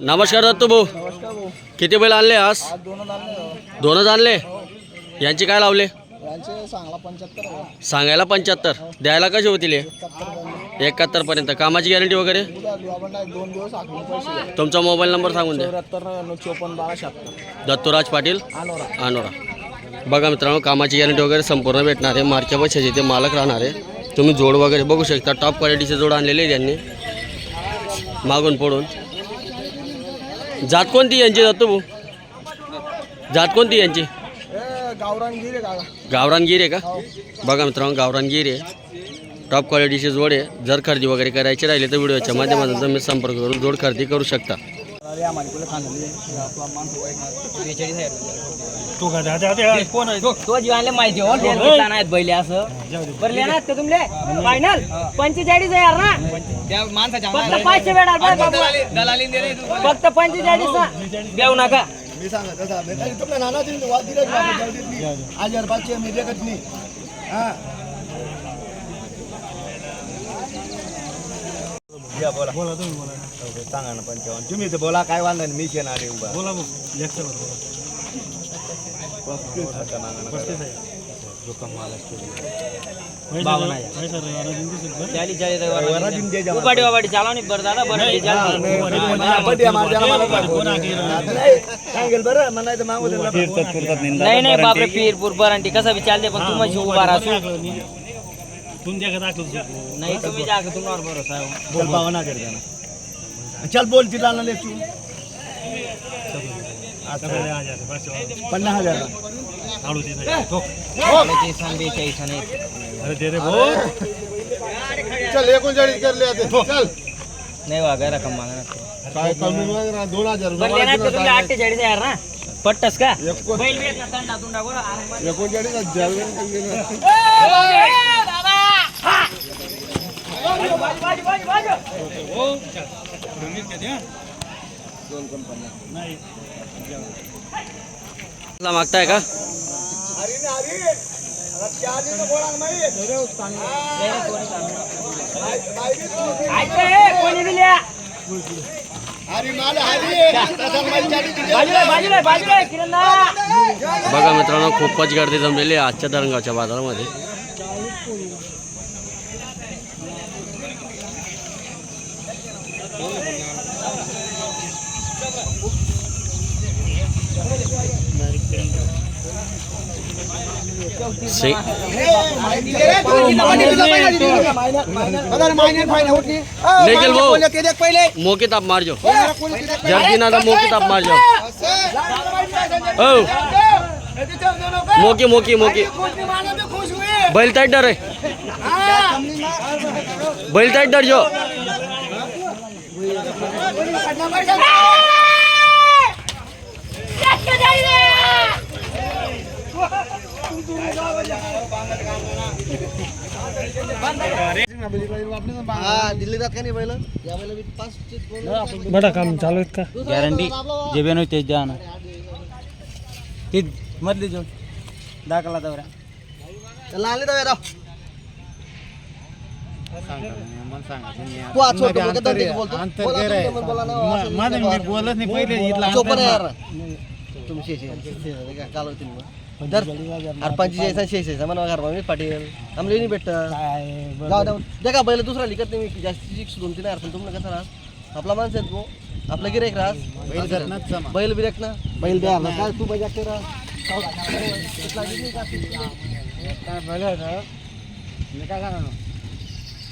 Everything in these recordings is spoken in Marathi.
नमस्कार दत्तू भाऊ. नमस्कार भाऊ. किती बैल आणले आज? आज दोनच आणले हो. दोनच आणले? यांचे काय लावले? यांचे चांगला पंच्याहत्तर हो. सांगायला पंच्याहत्तर. द्यायला कसे होतील हे? एकाहत्तर पर्यंत. कामाची गॅरंटी वगैरे? उद्या देऊ आपण नाही दोन दिवस आखून पैसे द्या. तुमचा मोबाईल नंबर सांगून द्या. चौऱ्याहत्तर नव्याण्णव चोपन्न बारा शहात्तर. दत्तूराज पाटील? अनोरा अनोरा बघा मित्रांनो कामाची गॅरंटी वगैरे संपूर्ण भेटणार आहे. मार्च्या पैशाचे ते मालक राहणार आहे तुम्ही जोड वगैरे बघू शकता. टॉप क्वालिटीचे जोड आणलेले आहे त्यांनी मागून पडून. जात कोणती यांची जातो भाऊ? जात कोणती यांची? ए गावरानगिरी का आहे का? बघा मित्रांनो गावरानगिरी आहे. टॉप क्वालिटीचे जोड आहे. जर खरेदी वगैरे करायची राहिली तर व्हिडिओच्या माध्यमातून तुम्ही संपर्क करून जोड खरेदी करू शकता. तू जीवानले माहिती हो. तेल कुठला नाहीत बैले असं. बरले ना ते तुमले? फायनल पंचेचाळीस आहे यार ना? फक्त पाचशे बाबू. फक्त पंचेचाळीस ना देऊ नका. मी सांगत तसा. मी तरी तुमच्या नाना दिली वाद दिले हजार पाचशे मी देखत नाही. हा. बोला. तुम्ही बोला. सांगा ना पंचावन्न. तुम्ही तर बोला काय वांधा नाही मी येणार आहे उभा. बोला बोला. बरं? नाही बरं दादा बरं हे चालव. सांगेल बरं म्हणायचं मागू दे नाही नाही बापरे पीरपूर बरांटी कसा बी चालते पण तुम्हाला उभा राहतो. तुमच्या का दाखलं तू? नाही तुम्ही जागा तुम्हाला भरोसा आहे. हो. चल पावना कर देना चल बोल तिला वर. पन्नास हजार. आणि अरे दे रे भाऊ. चल एकोणचाळीस ले चल. नाही वागा रक्कम मागा काय कमी दोन हजार बरं ते अठ्ठेचाळीस ना? पट्टस का? बैल वेच ना तंडा तुंडा बरं आराम एकोणचाळीस हजार ला मागताय का? बघा मित्रांनो खूपच गर्दी जमलेली आहे आजच्या दरंगावच्या बाजारामध्ये. से. निखिल भाऊ मोके ताप मार जो. जल्दी ना मोके ताप मार जो. ओ मोकी मोकी मोकी. बैल टाईट डर आहे बैल टाईट डर जो दिल्ली जात का नाही पहिलं या पहिलं पाच बडा काम चालू आहेत का गॅरंटी जे बेनो तेच द्या ना ते मधली जाऊन. दाखला दौऱ्या. चला आले तर राव तू आज छोटं बोल, बोलतो. बोला तुम्ही, मग बोला ना, असं नाही बोलत नाही पहिले आहे यार. तुम्ही काय मग. अरे पंचेचाळीस आणि म्हणा घर मी पाटील. आमले नाही भेटत. जाऊ द्या द्या का बैल दुसरा लिखत नाही मी. जास्ती दोन तीन पण तुम्हाला कसं राहा आपला माणूस आहेत भाऊ आपला गिरेक राहा बैल बिरेक ना. बैल द्या ना? काय तू बजा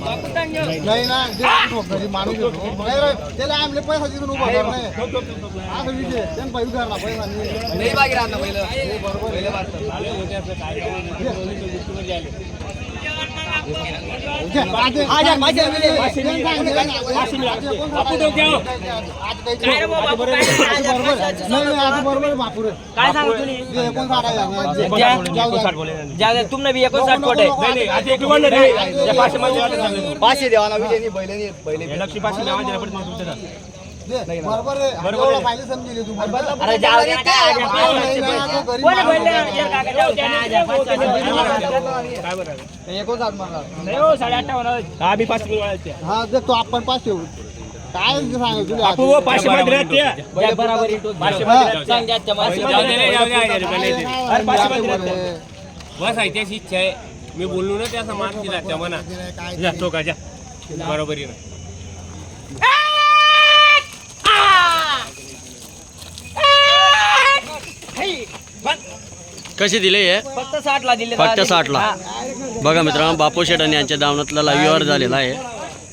नाही ना माणूस त्याला आमले पैसा देऊन उभा करणार असं विषय त्यांनी पैसे करणार पैसा नाही. बरोबर काय सांगू तुम्ही जाऊ तुमने बी एकोणसाठ कोट आहे पाचशे देवा विजय नाही, बैल नाही, नाही. अरे जाऊ दे ना, काय कोणी बोलले जर काका जाऊ मारला. किलो वाढायचे. हा जर तो आपण पाचशे काय सांगायचं तुला? बापू, हो, पाचशे मध्ये राहते. द्या बराबर इटून. पाचशे मध्ये राहते. सांग द्याच्या माणसाला. जाऊ दे रे, जाऊ दे, हजार रुपये नाही ते. अरे, पाचशे मध्ये राहते. बस आहे त्याची इच्छा आहे. मी बोललो ना त्याचा मार्क दिला त्या म्हणा जा, तो का, जा. बरोबरी ना. कसे दिले हे? फक्त साठ ला दिले फक्त साठला. बघा मित्रांनो बापू शेटन यांच्या दावणातला लाईव्हवर झालेला आहे.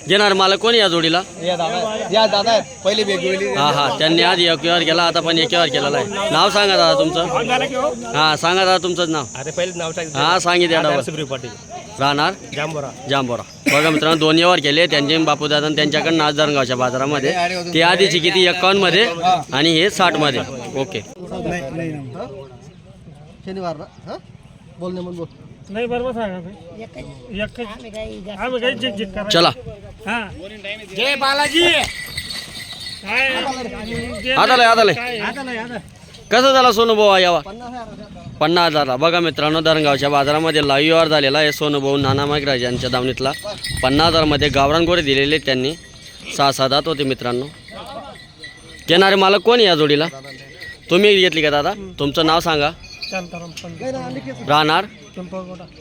घेणार मला कोणी या जोडीला? या दादा या दादा आहेत. पहिली वेगवेगळी हा हा. त्यांनी आधी एक व्यवहार केला आता पण एक व्यवहार केलेला आहे. नाव सांगा दादा तुमचं. हो? हा सांगा दादा तुमचं नाव. अरे पहिले नाव टाक हा सांगितलं पाटील. राहणार? जांबोरा जांभोरा. बघा मित्रांनो दोन व्यवहार केले त्यांचे बापू दादा त्यांच्याकडनं आज धरणगावच्या बाजारामध्ये. ते आधीची किती? एक्कावन्नमध्ये आणि हे साठमध्ये ओके शनिवार ना? हा? बोल नाही म्हणून बोल. नाही बरोबर सांगा आम्ही काही चिक चिक करा चला. हा. जय बालाजी. आता लय आता लय कसं झाला सोनूभाऊ यावा? पन्नास हजारला बघा मित्रांनो धरणगावच्या बाजारामध्ये लाईव्ह व्यवहार झालेला आहे सोनूभाऊ नाना मागराज यांच्या दावणीतला. पन्नास हजारमध्ये गावरान गोरे दिलेले त्यांनी. सहा सात हात होते मित्रांनो. घेणारे मालक कोण आहे या जोडीला? तुम्ही घेतली का दादा? तुमचं नाव सांगा. राहणार?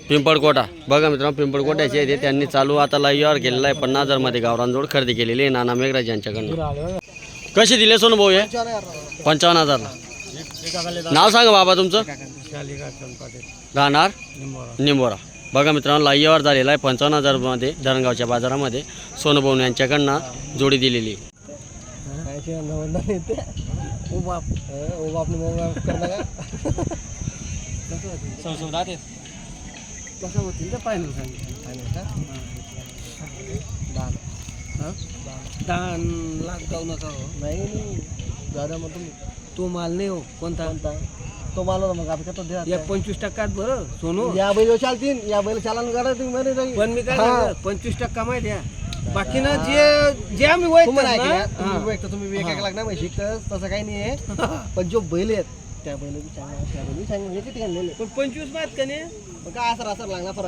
पिंपळकोटा बघा मित्रांनो पिंपळकोट्याचे आहे ते. त्यांनी चालू आता व्यवहार केलेला आहे. पन्नास हजारमध्ये गावरान जोड खरेदी केलेली आहे. नाना मेघराज यांच्याकडनं. कसे दिले सोनूभाऊ हे? पंचावन्न हजारला नाव सांगा बाबा तुमचं. राहणार? निंबोरा. बघा मित्रांनो लाईव्हवर झालेला आहे. पंचावन्न हजारमध्ये धरणगावच्या बाजारामध्ये सोनूभाऊ यांच्याकडनं जोडी दिलेली येते. ओ बाप. ओ बाप ने बाप करणार का कसं होतील ते फायनल फायनल का? दहा लाख जाऊ नका हो. नाही नाही. दादा मग तुम्ही तो माल नाही हो कोणता? कोणता? तो मला मग आपण करतो द्या एक पंचवीस टक्क्यात बरं सोनू. या बैल चालतील या बैल चालन करा तुम्ही म्हणे जाईल. पण मी काय हा. पंचवीस टक्का माहिती आहे. बाकी ना जे जे आम्ही वैयक्तिक तुम्ही हा. वैयक्तिक तुम्ही एक लाख ना म्हशी तर तसं काही नाही आहे. पण जो बैल आहेत त्या बैल बी चांगला त्या बैल बी चांगले किती घाललेले पण पंचवीस माहीत का नाही? मग काय असं असं लागणार फरक?